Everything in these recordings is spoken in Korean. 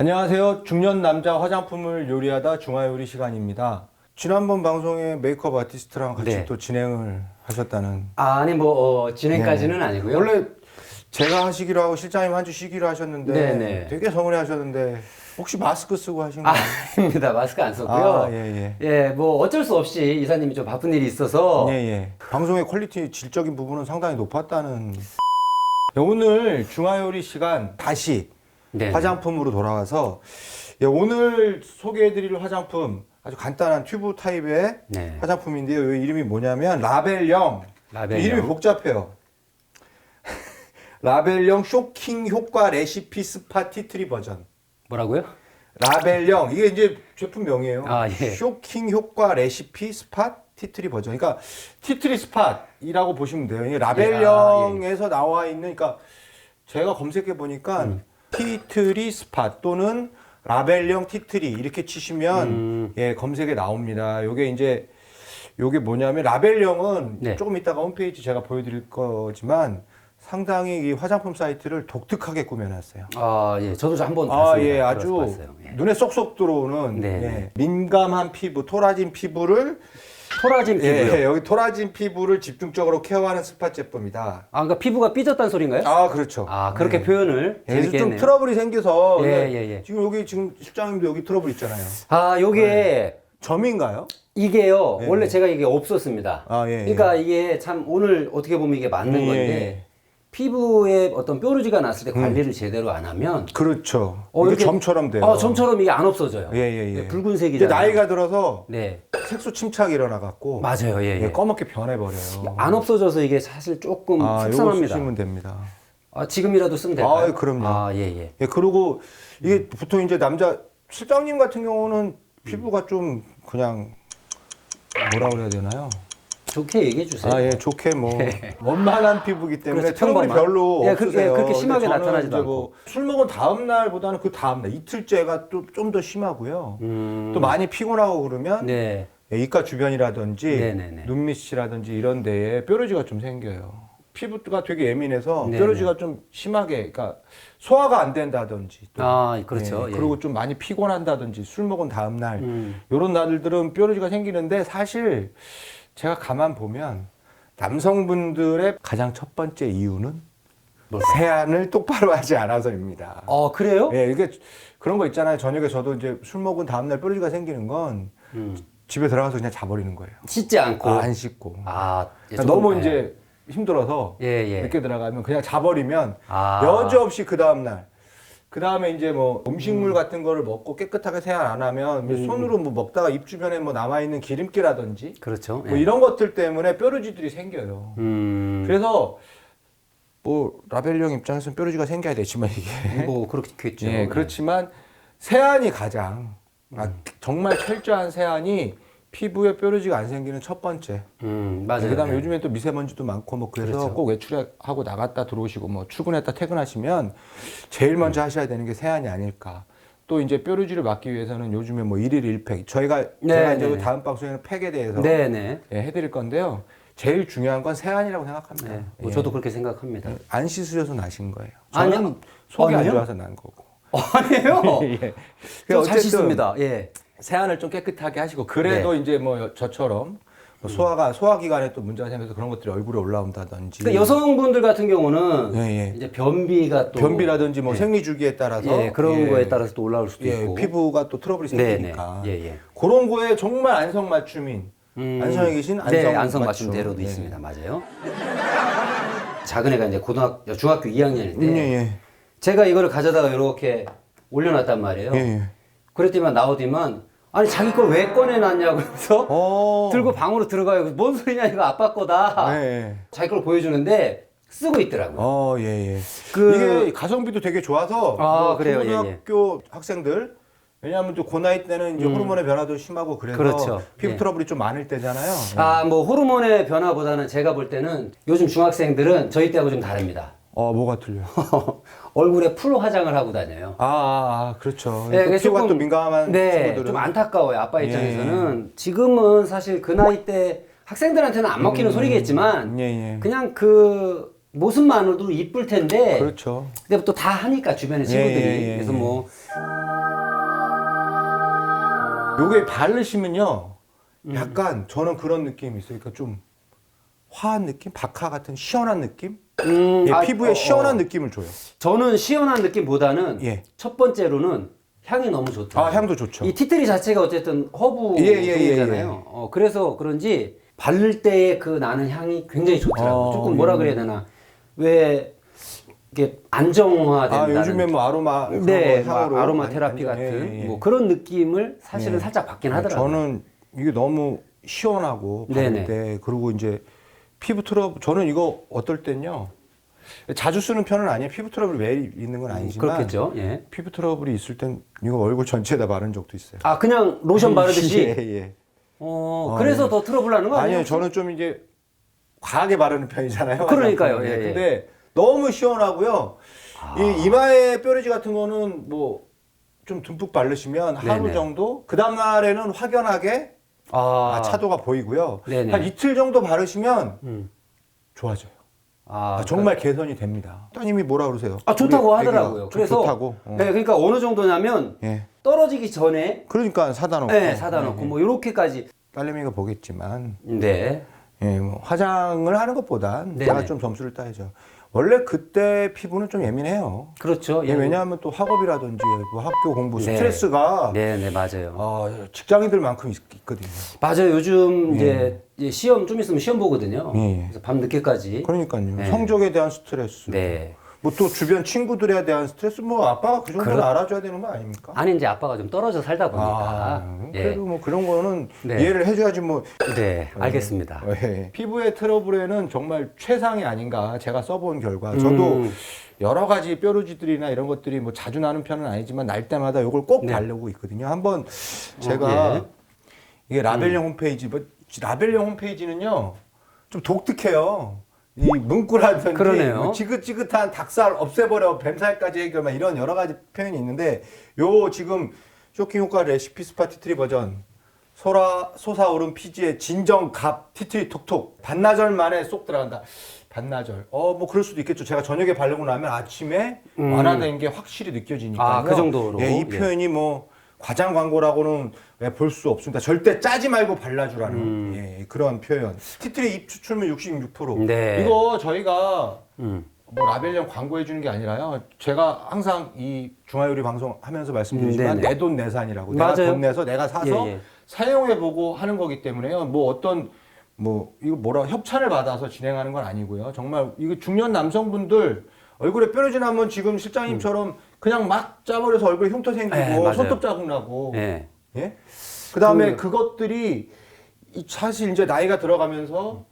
안녕하세요. 중년 남자 화장품을 요리하다 중화요리 시간입니다. 지난번 방송에 메이크업 아티스트랑 같이 네. 또 진행을 하셨다는. 아니 뭐 어, 진행까지는 네. 아니고요. 원래 제가 하시기로 하고 실장님 한주 쉬기로 하셨는데 네, 네. 되게 서운해 하셨는데 혹시 마스크 쓰고 하신 거 아, 아니에요? 아닙니다. 마스크 안 썼고요. 아, 예, 예, 뭐 어쩔 수 없이 이사님이 좀 바쁜 일이 있어서 예, 예. 방송의 퀄리티 질적인 부분은 상당히 높았다는. 네, 오늘 중화요리 시간 다시 네. 화장품으로 돌아와서 예, 오늘 소개해드릴 화장품 아주 간단한 튜브 타입의 네. 화장품인데요. 이 이름이 뭐냐면 라벨령. 라벨령. 이름이 복잡해요. 라벨령 쇼킹 효과 레시피 스파 티트리 버전. 뭐라고요? 라벨령 이게 이제 제품명이에요. 아, 예. 쇼킹 효과 레시피 스팟 티트리 버전. 그러니까 티트리 스팟이라고 보시면 돼요. 이게 라벨령에서 나와 있는 그러니까 제가 검색해 보니까 음. 티트리 스팟 또는 라벨령 티트리 이렇게 치시면 음. 예, 검색에 나옵니다. 요게 이제 요게 뭐냐면 라벨령은 네. 조금 이따가 홈페이지 제가 보여드릴 거지만 상당히 이 화장품 사이트를 독특하게 꾸며놨어요. 아, 예. 저도 한번 아, 봤습니다. 예, 아주 봤어요. 예. 눈에 쏙쏙 들어오는 네, 예, 네. 민감한 피부, 토라진 피부를 토라진 피부요. 예, 여기 토라진 피부를 집중적으로 케어하는 스파 제품이다. 아, 그러니까 피부가 삐졌다는 소리인가요? 아, 그렇죠. 아, 그렇게 네. 표현을 예, 그래서 재밌게 좀 했네요. 트러블이 생겨서 예, 예, 예, 예. 지금 여기 지금 실장님도 여기 트러블 있잖아요. 아, 요게 점인가요? 이게요. 예, 원래 예. 제가 이게 없었습니다. 아, 예, 그러니까 이게 참 오늘 어떻게 보면 이게 맞는 예, 건데 예. 피부에 어떤 뾰루지가 났을 때 관리를 제대로 안 하면 그렇죠. 어, 이게 이렇게- 점처럼 돼요. 어, 점처럼 이게 안 없어져요. 예, 예, 예. 네, 이제 붉은색이잖아요. 나이가 들어서 네. 색소 침착이 일어나 갖고 맞아요. 예, 예. 검게 변해 버려요. 안 없어져서 이게 사실 조금 아, 요거 속상합니다. 쓰시면 됩니다. 아, 지금이라도 쓰면 될까요? 아, 그럼요. 아, 예, 예. 예, 그리고 이게 보통 이제 남자 실장님 같은 경우는 피부가 좀 그냥 뭐라 그래야 되나요? 좋게 얘기해 주세요. 아, 예, 좋게 뭐 원만한 피부기 때문에 그렇죠, 트러블이 평범한. 별로 예, 그렇게- 없으세요. 그렇게 심하게 근데 저는 나타나지도 이제 뭐술 먹은 다음 날보다는 그 다음 날 이틀째가 또 좀 더 심하고요. 음, 또 많이 피곤하고 그러면 네. 예, 이가 주변이라든지 네네네. 눈 밑이라든지 이런 데에 뾰루지가 좀 생겨요. 피부가 되게 예민해서 네네. 뾰루지가 좀 심하게, 그러니까 소화가 안 된다든지. 또 아, 그렇죠. 예, 예. 그리고 좀 많이 피곤한다든지 술 먹은 다음 날 음. 이런 날들은 뾰루지가 생기는데 사실 제가 가만 보면 남성분들의 가장 첫 번째 이유는? 세안을 똑바로 하지 않아서입니다. 어, 그래요? 예, 이게 그런 거 있잖아요. 저녁에 저도 이제 술 먹은 다음 날 뾰루지가 생기는 건 음. 집에 들어가서 그냥 자버리는 거예요. 씻지 않고. 아, 안 씻고. 아, 예, 그러니까 너무 예. 이제 힘들어서 예, 예. 늦게 들어가면 그냥 자버리면 아. 여지없이 그 다음 날. 그 다음에 이제 뭐 음. 음식물 같은 거를 먹고 깨끗하게 세안 안 하면 뭐 손으로 뭐 먹다가 입 주변에 뭐 남아있는 기름기라든지 그렇죠. 뭐 예. 이런 것들 때문에 뾰루지들이 생겨요. 음. 그래서 뭐 라벨령 입장에서는 뾰루지가 생겨야 되지만 이게 뭐 그렇겠죠. 예, 그렇지만 세안이 가장 아, 음. 정말 철저한 세안이 피부에 뾰루지가 안 생기는 첫 번째. 음, 맞아요. 그다음에 예. 요즘에 또 미세먼지도 많고 뭐 그래서 그렇죠. 꼭 외출하고 나갔다 들어오시고 뭐 출근했다 퇴근하시면 제일 먼저 하셔야 되는 게 세안이 아닐까. 또 이제 뾰루지를 막기 위해서는 요즘에 뭐 일일 일팩 저희가 네, 제가 이제 네, 네. 다음 방송에는 팩에 대해서 네, 네. 예, 해드릴 건데요. 제일 중요한 건 세안이라고 생각합니다. 네. 뭐 예. 저도 그렇게 생각합니다. 안 씻으셔서 나신 거예요. 아니요. 속이 안 아니요? 좋아서 난 거고. 아니에요. 예. 잘 씻습니다. 예. 세안을 좀 깨끗하게 하시고 그래도 이제 뭐 저처럼 뭐 소화가 소화 기관에 또 문제가 생겨서 그런 것들이 얼굴에 올라온다든지 그러니까 여성분들 같은 경우는 예, 예. 이제 변비가 또 변비라든지 뭐 예. 생리 주기에 따라서 예, 그런 예, 거에 따라서 또 올라올 수도 예, 있고. 피부가 또 트러블이 네, 생기니까 네. 예, 예. 그런 거에 정말 안성맞춤인 음. 안성에 계신 안성 네, 안성 맞춤. 맞춤대로도 예. 있습니다. 맞아요. 작은 애가 이제 고등학교 중학교 2학년인데 음, 예, 예. 제가 이거를 가져다가 이렇게 올려놨단 말이에요. 예, 예. 그랬더니만 나오더만 아니 자기 걸 왜 꺼내놨냐고 그래서 어. 들고 방으로 들어가요. 뭔 소리냐 이거 아빠 거다. 예, 예. 자기 걸 보여주는데 쓰고 있더라고요. 어, 예, 예. 그- 이게 가성비도 되게 좋아서 아, 뭐 그래요? 예, 중고등학교 학생들 왜냐하면 또그 나이 때는 이제 호르몬의 변화도 심하고 그래서 음. 그렇죠. 피부 예. 트러블이 좀 많을 때잖아요. 아, 뭐 호르몬의 변화보다는 제가 볼 때는 요즘 중학생들은 저희 때하고 좀 다릅니다. 어, 뭐가 틀려? 얼굴에 풀 화장을 하고 다녀요. 아, 아, 아, 그렇죠. 네, 그 그래서 피부가 조금- 또 민감한 네, 친구들은 좀 안타까워요. 아빠 예. 입장에서는 지금은 사실 그 나이 때 학생들한테는 안 먹히는 소리겠지만 예, 예. 그냥 그 모습만으로도 이쁠 텐데 그렇죠. 근데 또 다 하니까 주변의 예, 친구들이 예, 예, 그래서 예. 뭐 요게 바르시면요. 음. 약간 저는 그런 느낌이 있어요. 그러니까 좀 화한 느낌, 박하 같은 시원한 느낌. 음, 예, 아, 피부에 어, 시원한 어. 느낌을 줘요. 저는 시원한 느낌보다는 예. 첫 번째로는 향이 너무 좋다. 아 향도 좋죠. 이 티트리 자체가 어쨌든 허브 예, 예, 예, 종류잖아요. 예. 어, 그래서 그런지 바를 때의 그 나는 향이 굉장히 좋더라고요. 어, 조금 뭐라 예. 그래야 되나. 왜 이게 안정화된다는 아 요즘에 뭐 아로마 네, 거 향으로 뭐 아로마 테라피 같은 예, 예, 예. 뭐 그런 느낌을 사실은 예. 살짝 받긴 하더라고요. 저는 이게 너무 시원하고 네네. 바를 때 그리고 이제 피부 트러블 저는 이거 어떨 땐요 자주 쓰는 편은 아니에요 피부 트러블 매일 있는 건 아니지만 그렇겠죠. 예. 피부 트러블이 있을 땐 이거 얼굴 전체에다 바른 적도 있어요. 아 그냥 로션 바르듯이. 예, 예. 어, 아, 그래서 예. 더 트러블 나는 거 아니에요? 아니요, 저는 좀 이제 과하게 바르는 편이잖아요. 그러니까요, 화장품을. 예, 예. 근데 너무 시원하고요. 이 이마에 뾰루지 같은 거는 뭐 좀 듬뿍 바르시면 하루 네네. 정도 그 다음 날에는 확연하게 아, 아, 차도가 보이고요. 네네. 한 이틀 정도 바르시면 음. 좋아져요. 아, 아, 정말 개선이 됩니다. 따님이 뭐라 그러세요? 아 좋다고 우리 하더라고요. 좀 그래서 좋다고. 어. 네, 그러니까 어느 정도냐면 예. 떨어지기 전에 그러니까 사다 놓고. 네, 사다 놓고 뭐 이렇게까지. 딸내미가 보겠지만 네. 예, 뭐 화장을 하는 것보단 네네. 내가 좀 점수를 따야죠. 원래 그때 피부는 좀 예민해요. 그렇죠. 예, 왜냐하면 또 학업이라든지 뭐 학교 공부 네. 스트레스가 네, 네, 맞아요. 어, 직장인들만큼 있, 있거든요. 맞아요. 요즘 이제 이제 시험 좀 있으면 시험 보거든요. 예. 그래서 밤 늦게까지. 그러니까요. 네. 성적에 대한 스트레스, 네. 뭐 또 주변 친구들에 대한 스트레스, 뭐 아빠가 그 정도는 그렇- 알아줘야 되는 거 아닙니까? 아니 이제 아빠가 좀 떨어져 살다 보니까. 아, 예. 그래도 뭐 그런 거는 네. 이해를 해줘야지 뭐. 네, 알겠습니다. 예. 피부의 트러블에는 정말 최상이 아닌가 제가 써본 결과 저도 음. 여러 가지 뾰루지들이나 이런 것들이 뭐 자주 나는 편은 아니지만 날 때마다 이걸 꼭 네. 바르고 있거든요. 한번 제가 어, 예. 이게 라벨령 홈페이지 뭐 라벨령 홈페이지는요 좀 독특해요. 이 문구라든지 그러네요. 뭐 지긋지긋한 닭살 없애버려 뱀살까지 해결 막 이런 여러 가지 표현이 있는데 요 지금 쇼킹 효과 레시피 스파 티트리 버전 소라 솟아오른 피지의 진정 갑 티트리 톡톡 반나절 만에 쏙 들어간다. 반나절. 어 뭐 그럴 수도 있겠죠. 제가 저녁에 바르고 나면 아침에 음. 완화된 게 확실히 느껴지니까. 아, 그 정도로? 예, 이 예. 표현이 뭐 과장 광고라고는 볼 수 없습니다. 절대 짜지 말고 발라주라는 음. 예, 그런 표현. 티트리 입 추출물 66%. 네. 이거 저희가 음. 뭐 라벨령 광고해 주는 게 아니라요. 제가 항상 이 중화요리 방송 하면서 말씀드리지만 음, 네 네. 내돈 내산이라고. 내가 맞아요. 돈 내서 내가 사서 예, 예. 사용해 보고 하는 거기 때문에요. 뭐 어떤 뭐 이거 뭐라 협찬을 받아서 진행하는 건 아니고요. 정말 이거 중년 남성분들 얼굴에 뾰루지 나면 지금 실장님처럼 그냥 막 짜버려서 얼굴에 흉터 생기고 네, 맞아요. 손톱 자국 나고 예. 예? 그다음에 그- 그... 것들이 사실 이제 나이가 들어가면서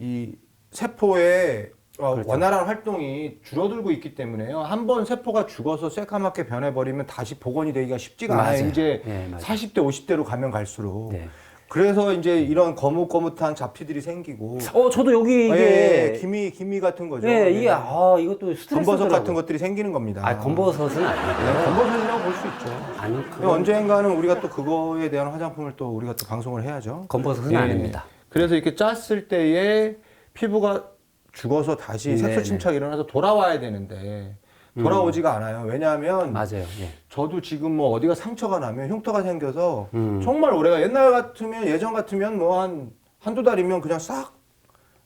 이 세포의 어, 그렇죠. 원활한 활동이 줄어들고 있기 때문에요. 한 번 세포가 죽어서 새까맣게 변해버리면 다시 복원이 되기가 쉽지가 않아요. 맞아요. 이제 예, 맞아요. 40대, 50대로 가면 갈수록. 네. 그래서 이제 이런 거뭇거뭇한 잡티들이 생기고. 어, 저도 여기 이게 예, 예, 기미, 기미 같은 거죠. 예, 예. 이게 아, 이것도 스트레스 검버섯 같은 것들이 생기는 겁니다. 아, 검버섯은 네, 아니고요. 검버섯이라고 볼 수 있죠. 아니, 그건 언젠가는 우리가 또 그거에 대한 화장품을 또 우리가 또 방송을 해야죠. 검버섯은 예. 아닙니다. 그래서 이렇게 짰을 때에 피부가 죽어서 다시. 색소 침착이 일어나서 돌아와야 되는데 돌아오지가 않아요. 왜냐하면 맞아요. 예. 저도 지금 뭐 어디가 상처가 나면 흉터가 생겨서 음. 정말 오래가 옛날 같으면 예전 같으면 뭐 한 한두 달이면 그냥 싹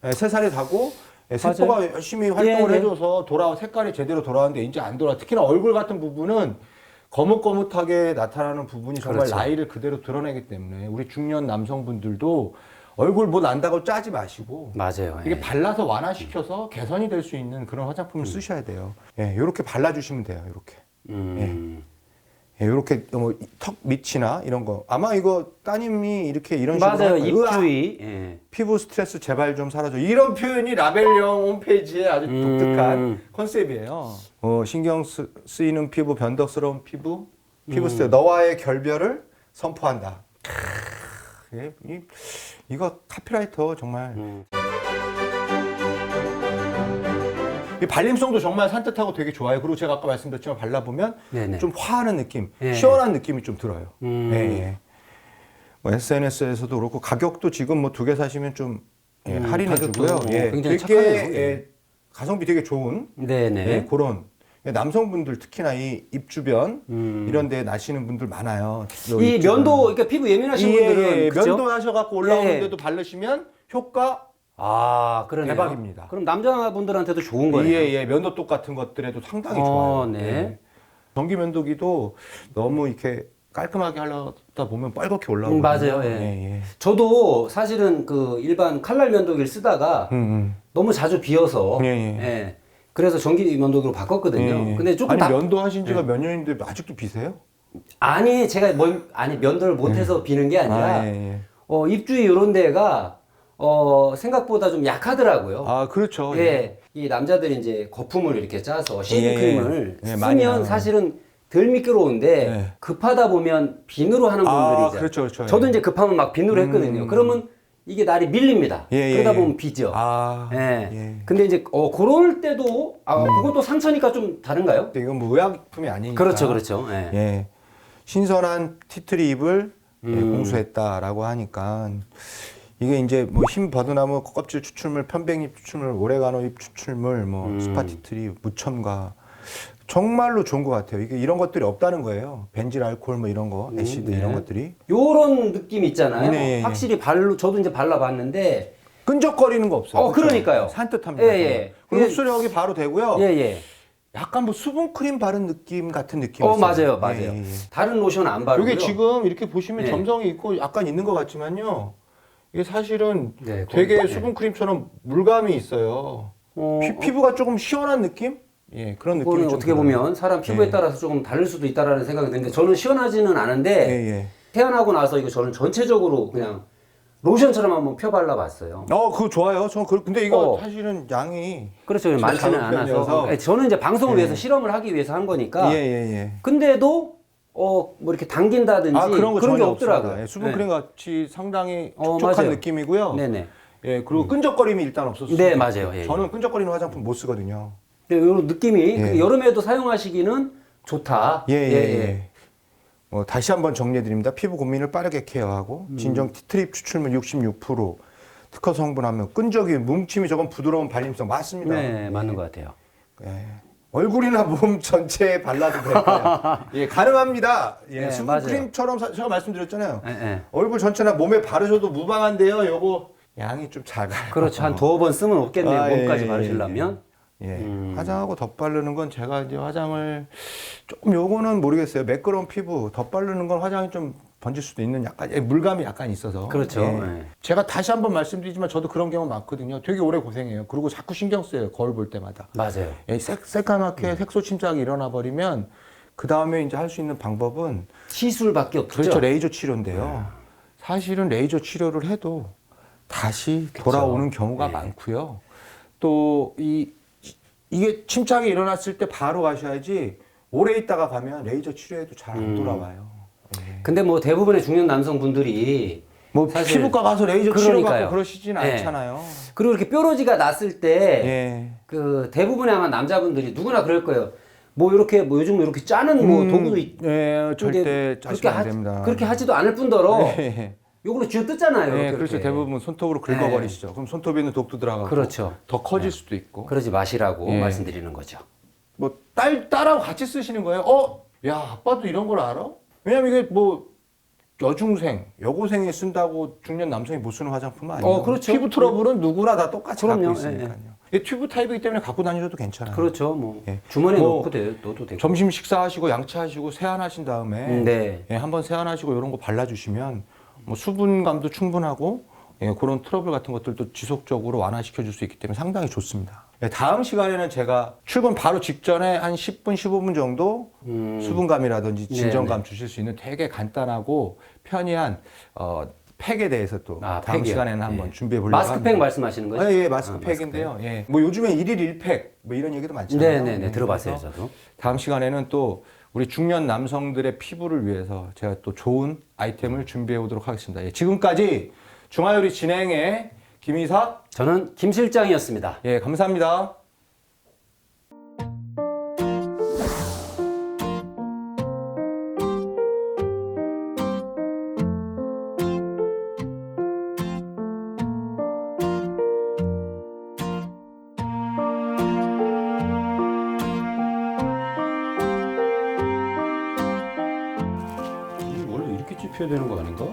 예, 세 살이 다고 예, 세포가 열심히 활동을 예, 예. 해줘서 돌아 색깔이 제대로 돌아왔는데 이제 안 돌아. 특히나 얼굴 같은 부분은 거뭇거뭇하게 나타나는 부분이 정말 그렇죠. 나이를 그대로 드러내기 때문에 우리 중년 남성분들도 얼굴 뭐 난다고 짜지 마시고 맞아요. 이게 예. 발라서 완화시켜서 개선이 될 수 있는 그런 화장품을 쓰셔야 돼요. 예, 이렇게 발라주시면 돼요. 이렇게. 음. 예, 이렇게 뭐 턱 밑이나 이런 거 아마 이거 따님이 이렇게 이런 식으로 맞아요. 할 거예요. 으아, 입주위. 예. 피부 스트레스 제발 좀 사라져 이런 표현이 라벨령 홈페이지에 아주 음. 독특한 컨셉이에요. 어, 신경 쓰, 쓰이는 피부 변덕스러운 피부 음. 피부 스트레스 너와의 결별을 선포한다. 크, 예, 이, 이거 카피라이터 정말 음. 이 발림성도 정말 산뜻하고 되게 좋아요. 그리고 제가 아까 말씀드렸지만 발라보면 네네. 좀 화하는 느낌, 예. 시원한 느낌이 좀 들어요. 음. 예, 예. 뭐 SNS에서도 그렇고 가격도 지금 뭐 두 개 사시면 좀 예, 음, 할인해 가격도 주고요. 예, 굉장히 되게 착하네요. 예. 예, 가성비 되게 좋은 네네. 예, 그런 남성분들 특히나 이 입 주변 이런 데 나시는 분들 많아요. 음. 이 면도 그러니까 피부 예민하신 예, 분들은 예, 그죠? 면도 하셔 갖고 예, 올라오는데도 바르시면 효과 아, 그러네요. 대박입니다. 그럼 남자분들한테도 좋은 거네요. 예, 예, 면도독 같은 것들에도 상당히 어, 좋아요. 네. 예. 전기 면도기도 너무 이렇게 깔끔하게 하려다 보면 뻘겋게 올라오고. 음, 맞아요, 예. 예, 예. 저도 사실은 그 일반 칼날 면도기를 쓰다가 음, 음. 너무 자주 비어서 예, 예. 예. 그래서 전기 면도기로 바꿨거든요. 예, 예. 근데 조금 아니 다- 예. 면도 하신 지가 몇 년인데 아직도 비세요? 아니 제가 뭘 아니 면도를 못해서 비는 게 아니라 아, 예, 예. 어, 입주위 이런 데가 어, 생각보다 좀 약하더라고요. 아, 그렇죠. 예. 이 남자들이 이제 거품을 이렇게 짜서 쉐이빙크림을 예, 예, 많이 쓰면 하요. 사실은 덜 미끄러운데 예. 급하다 보면 비누로 하는 아, 분들이죠. 그렇죠, 그렇죠. 저도 예. 이제 급하면 막 비누로 했거든요. 그러면 이게 날이 밀립니다. 예, 예, 그러다 예. 보면 비죠. 아, 예. 예. 근데 이제 어 그럴 때도 아 그건 또 상처니까 좀 다른가요? 근데 이건 뭐 의약품이 아니니까. 그렇죠, 그렇죠. 예. 예. 신선한 티트리 잎을 예, 음. 공수했다라고 하니까 이게 이제 뭐 흰 버드나무 껍질 추출물, 편백잎 추출물, 오레가노 잎 추출물, 뭐 음. 스파 티트리, 무첨가 정말로 좋은 것 같아요. 이게 이런 것들이 없다는 거예요. 벤질 알코올 뭐 이런 거, 애시드 네. 이런 것들이 요런 느낌 있잖아요. 네, 예, 예. 확실히 발로 저도 이제 발라봤는데 끈적거리는 거 없어요. 어? 그러니까요. 산뜻합니다. 예, 예. 그리고 이게- 흡수력이 바로 되고요. 예 예. 약간 뭐 수분 크림 바른 느낌 같은 느낌이 어 있어요. 맞아요, 맞아요. 예, 예, 예. 다른 로션 안 바르고요. 이게 지금 이렇게 보시면 네. 점성이 있고 약간 있는 것 같지만요. 이게 사실은 네, 되게 거의- 수분 크림처럼 물감이 있어요. 어, 피, 피부가 조금 시원한 느낌? 예, 그런 느낌이 좀 어떻게 들어요. 보면 사람 피부에 예. 따라서 조금 다를 수도 있다라는 생각이 드는데 저는 시원하지는 않은데 예, 예. 태어나고 나서 이거 저는 전체적으로 그냥 로션처럼 한번 펴 발라봤어요. 어, 그거 좋아요. 저 그, 근데 이거 어. 사실은 양이 그렇죠. 많지는 작은 않아서. 편이어서. 예, 저는 이제 방송을 예. 위해서 실험을 하기 위해서 한 거니까. 예, 예, 예. 근데도 어 뭐 이렇게 당긴다든지 아, 그런 거 게 전혀 없더라고요. 없습니다. 예, 수분 네. 크림 같이 상당히 어, 촉촉한 맞아요. 느낌이고요. 네네. 예, 그리고 끈적거림이 일단 없었어요. 네, 맞아요. 예, 저는 끈적거리는 화장품 못 쓰거든요. 이런 느낌이 예. 그 여름에도 사용하시기는 좋다. 예, 예, 예. 어, 다시 한번 정리해드립니다. 피부 고민을 빠르게 케어하고 음. 진정 티트립 추출물 66% 특허 성분하면 끈적이 뭉침이 적은 부드러운 발림성 맞습니다. 네, 맞는 것 같아요. 예. 얼굴이나 몸 전체에 발라도 될까요? 예, 가능합니다. 예, 네, 수분 맞아요. 크림처럼 사- 제가 말씀드렸잖아요. 예, 예. 얼굴 전체나 몸에 바르셔도 무방한데요. 요거 양이 좀 작아요. 그렇죠. 한 두어 번 쓰면 없겠네요. 아, 예, 몸까지 예, 바르시려면. 예. 음. 화장하고 덧 바르는 건 제가 이제 화장을 조금 요거는 모르겠어요. 매끄러운 피부 덧 바르는 건 화장이 좀 번질 수도 있는 약간 예, 물감이 약간 있어서. 그렇죠. 예. 예. 제가 다시 한번 말씀드리지만 저도 그런 경우 많거든요. 되게 오래 고생해요. 그리고 자꾸 신경 써요. 거울 볼 때마다. 맞아요. 예, 새, 새까맣게 음. 색소 침착이 일어나 버리면 그 다음에 이제 할 수 있는 방법은 시술밖에 없죠. 그렇죠 레이저 치료인데요. 사실은 레이저 치료를 해도 다시 돌아오는 경우가 네. 많고요. 또이 이게 침착이 일어났을 때 바로 가셔야지 오래 있다가 가면 레이저 치료해도 잘안 음. 돌아와요. 근데 뭐 대부분의 중년 남성분들이 뭐 사실 피부과 가서 레이저 치료 그러니까요. 받고 그러시진 네. 않잖아요. 그리고 이렇게 뾰루지가 났을 때 예. 그 대부분의 아마 남자분들이 누구나 그럴 거예요. 뭐 이렇게 뭐 요즘 이렇게 짜는 뭐 음, 도구도 있. 예, 절대 안 하- 됩니다. 그렇게 하지도 않을 뿐더러 예. 요걸로 쥐어 뜯잖아요. 네, 이렇게 그렇죠. 이렇게. 대부분 손톱으로 긁어버리시죠. 그럼 손톱에 있는 독도 들어가고 그렇죠. 더 커질 수도 있고. 그러지 마시라고 예. 말씀드리는 거죠. 뭐 딸 딸하고 같이 쓰시는 거예요? 어, 야 아빠도 이런 걸 알아? 왜냐면 이게 뭐 여중생, 여고생이 쓴다고 중년 남성이 못 쓰는 화장품은 아니에요. 어, 그렇죠. 피부 트러블은 누구나 다 똑같이 그럼요. 갖고 있으니까요. 이게 튜브 타입이기 때문에 갖고 다니셔도 괜찮아요. 그렇죠. 뭐 예. 주머니에 뭐 넣고 돼, 넣어도 되고. 점심 식사하시고 양치하시고 세안하신 다음에 음, 네. 예, 한번 세안하시고 이런 거 발라주시면 뭐 수분감도 충분하고 예, 그런 트러블 같은 것들도 지속적으로 완화시켜 줄 수 있기 때문에 상당히 좋습니다. 예, 다음 시간에는 제가 출근 바로 직전에 한 10분, 15분 정도 음. 수분감이라든지 진정감 네네. 주실 수 있는 되게 간단하고 편리한 어, 팩에 대해서 또 아, 다음 팩이요? 시간에는 한번 예. 준비해 보려고 마스크팩 합니다. 말씀하시는 거죠? 아, 예, 아, 마스크팩인데요. 예. 뭐 요즘에 일일 일팩 뭐 이런 얘기도 많잖아요. 네 네네 예, 들어봤어요 저도. 다음 시간에는 또 우리 중년 남성들의 피부를 위해서 제가 또 좋은 아이템을 준비해 오도록 하겠습니다. 예, 지금까지 중화요리 진행의 김이사 저는 김 실장이었습니다. 예 감사합니다. 찝혀야 되는 거 아닌가?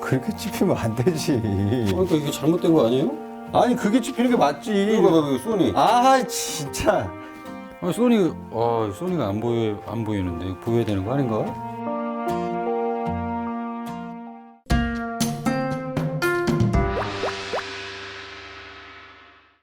그렇게 찝히면 안 되지. 그러니까 이게 잘못된 거 아니에요? 아니 그게 찝히는 게 맞지. 이거 봐봐, 이거 소니. 아 진짜. 아, 소니, 아, 소니가 안 보여, 안 보이는데 보여야 되는 거 아닌가?